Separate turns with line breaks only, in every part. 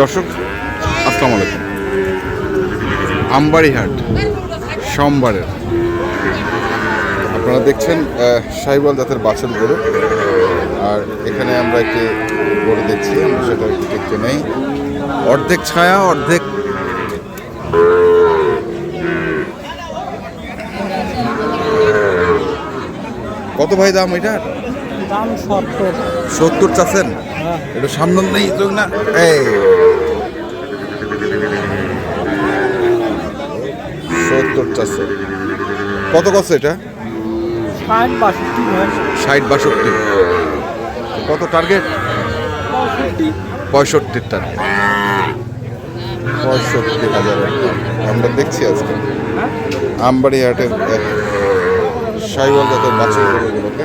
দর্শক আসসালামু আলাইকুম। আমবাড়িহাট সোমবারের। আপনারা দেখছেন সাহিওয়াল জাতের বাছুর গরু। আর এখানে আমরা একটি গরু দেখছি আমরা সেটা একটু দেখতে নেই। অর্ধেক ছায়া অর্ধেক কত ভাই দাম এটার?
দাম সত্তর।
সত্তর চাচ্ছেন? একটু সামনে নেই চোখ না। এই। সত্তর চাচ্ছেন কত কত এটা?
ষাট বাষট্টি
ষাট বাষট্টি। কত টার্গেট
পঁয়ষট্টি।
পঁয়ষট্টির টার্গেট পঁয়ষট্টি হাজার আমরা দেখছি আজকে।
হ্যাঁ?
আমবাড়ি হাটের সাইওয়াল জাতের বাছুর গরুগুলোকে।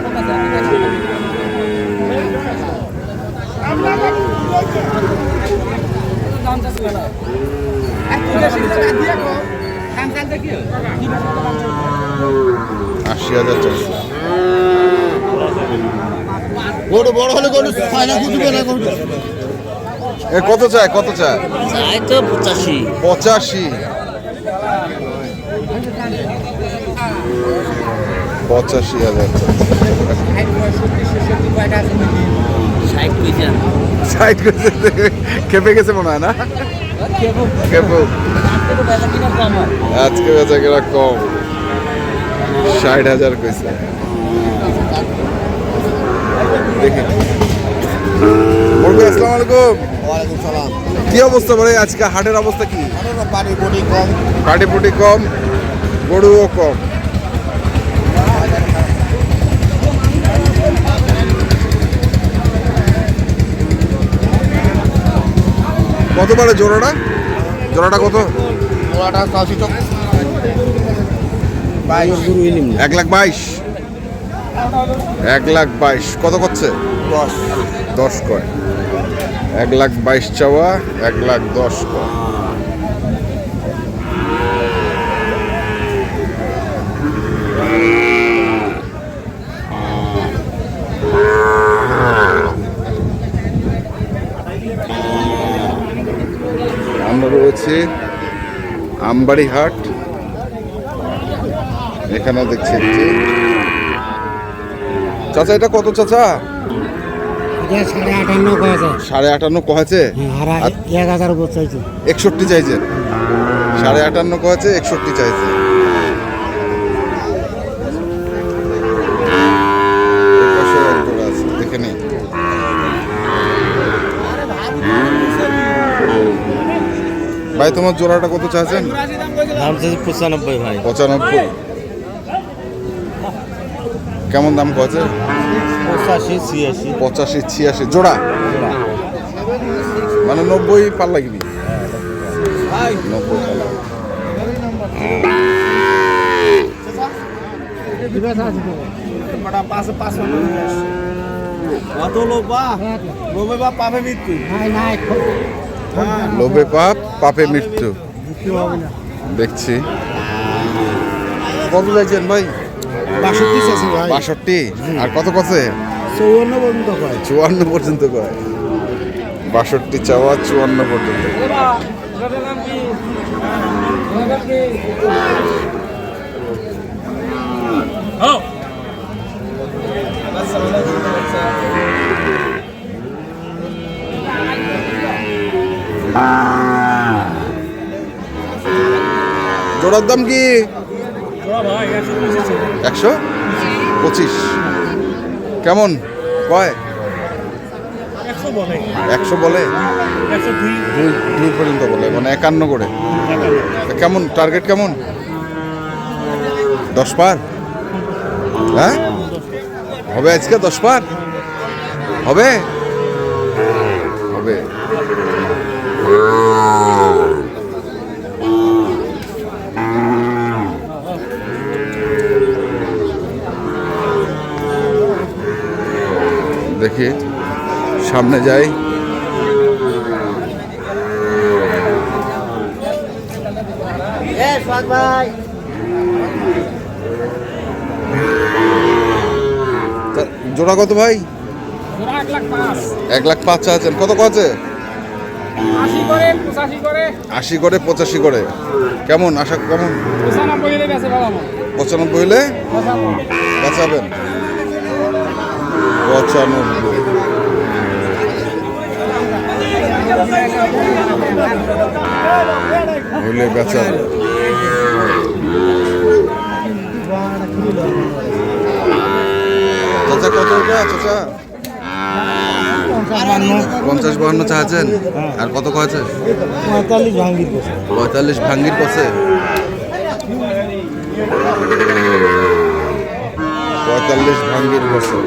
আশি হাজার চলছে
গরু বড় হলে গরু না
এ কত চায়? কত চায়?
চাই তো পঁচাশি।
পঁচাশি। পঁচাশি হাজার। সাইড করছে খেপে গেছে মনে হয় না? খেপে। আজকে বেচা কেনা কম। ষাট হাজার কইছে। দেখি। মুরগি আসসালামু আলাইকুম।
ওয়ালাইকুম সালাম।
কি অবস্থা বলে আজকে হাটের অবস্থা কি?
বডি কম।
কাটি পুটি কম গরুও কম। কত পারে জোড়াটা? জোড়াটা কত?
জোড়াটা কাশি তো
এক লাখ বাইশ। এক লাখ বাইশ। কত করছে?
দশ।
দশ কয় এক লাখ বাইশ চাওয়া এক লাখ দশ কয় আমরা রয়েছে আমবাড়ি হাট। এখানেও দেখছি চাচা এটা কত চাচা?
সাড়ে আটান্ন কয়েছে।
কহেছে
এক হাজার চাইছে।
একষট্টি চাইছে? সাড়ে আটান্ন কয়েছে একষট্টি চাইছে এই পাশে এক জোড়া আছে, দেখে নিই। ভাই তোমার জোড়াটা কত চাইছেন?
দাম চাইছে পঁচানব্বই ভাই।
পঁচানব্বই। কেমন দাম কছে
পঁচাশি ছিয়াশি।
পঁচাশি ছিয়াশি। জোড়া? মানে নব্বই পার লাগবি নব্বই পার
লোভে
পাপ? পাপে মৃত্যু। দেখছি। কত চাইছেন ভাই?
বাষট্টি আছে
বাষট্টি? আর কত কছে
চৌন্ন পর্যন্ত কয়।
চুয়ান্ন পর্যন্ত কয়। বাষট্টি চাওয়া চুয়ান্ন পর্যন্ত জোড়ার দাম কি? একশো পঁচিশ কেমন? কয়? একশো বলে। দুই। দুই পর্যন্ত বলে মানে একান্ন করে। কেমন? টার্গেট কেমন? দশ পার? হ্যাঁ? হবে আজকে দশ পার? হবে? হবে। দেখি সামনে যাই। তা জোড়া কত ভাই?
এক লাখ পাঁচ।
আছেন। কত আছে?
আশি করে পঁচাশি করে।
আশি করে পঁচাশি করে। কেমন? আশা কেমন?
পঁচানব্বই হলে বেঁচে
পঁচানব্বই হলে বেচাবেন। পঁচানব্বই হইলে বেচাবেন চাচা কত ওটা চাচা? পঞ্চাশ বাহান্ন চাচ্ছেন? আর কত কয়েছে?
পঁয়তাল্লিশ ভাঙ্গির
পঁয়তাল্লিশ ভাঙ্গির কছে পঁয়তাল্লিশ ভাঙ্গির কছে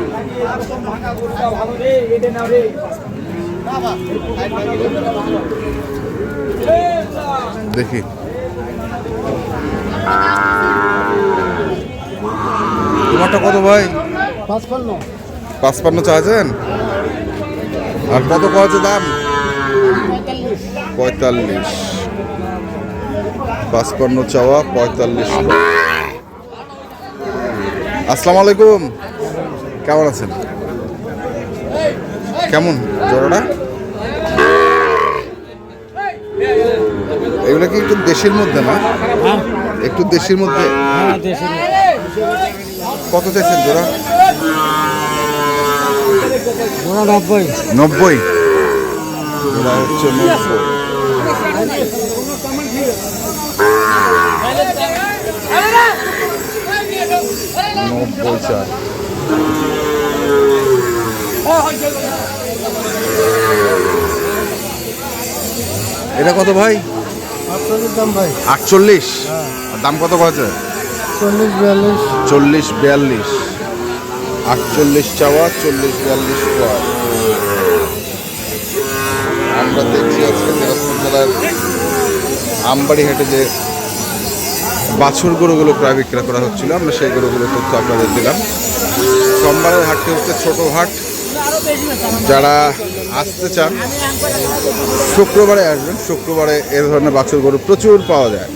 দেখি। তোমারটা কত ভাই?
পাঁচপান্ন
পাঁচপান্ন চাচ্ছেন আর কত কয়েছে দাম? পঁয়তাল্লিশ। পাঁচপান্ন চাওয়া, পঁয়তাল্লিশ। আসসালামু আলাইকুম। কেমন আছেন? কেমন জোড়াটা? এগুলো কি একটু দেশের মধ্যে না? একটু দেশের মধ্যে?
হ্যাঁ
কত চাইছেন জোড়া
নব্বই।
নব্বই। জোড়া হচ্ছে নব্বই। নব্বই চার। এটা কত ভাই?
দাম ভাই।
আটচল্লিশ? আর দাম কত কয়েছে
চল্লিশ বিয়াল্লিশ।
চল্লিশ বিয়াল্লিশ। আটচল্লিশ চাওয়া চল্লিশ বিয়াল্লিশ চাওয়া আমরা দেখছি আজকে দিনাজপুর জেলার আমবাড়ি হাটে যে বাছুর গরুগুলো প্রায় বিক্রয় করা হচ্ছিল আমরা সেই গরুগুলো তথ্য আপনাদের দিলাম। সোমবারের হাটটি হচ্ছে ছোট হাট। যারা আসতে চান, শুক্রবারে আসবেন। শুক্রবারে এ ধরনের বাছুর গরু প্রচুর পাওয়া যায়।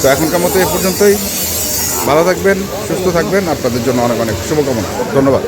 তো এখনকার মতো এ পর্যন্তই। ভালো থাকবেন, সুস্থ থাকবেন। আপনাদের জন্য অনেক অনেক শুভকামনা। ধন্যবাদ।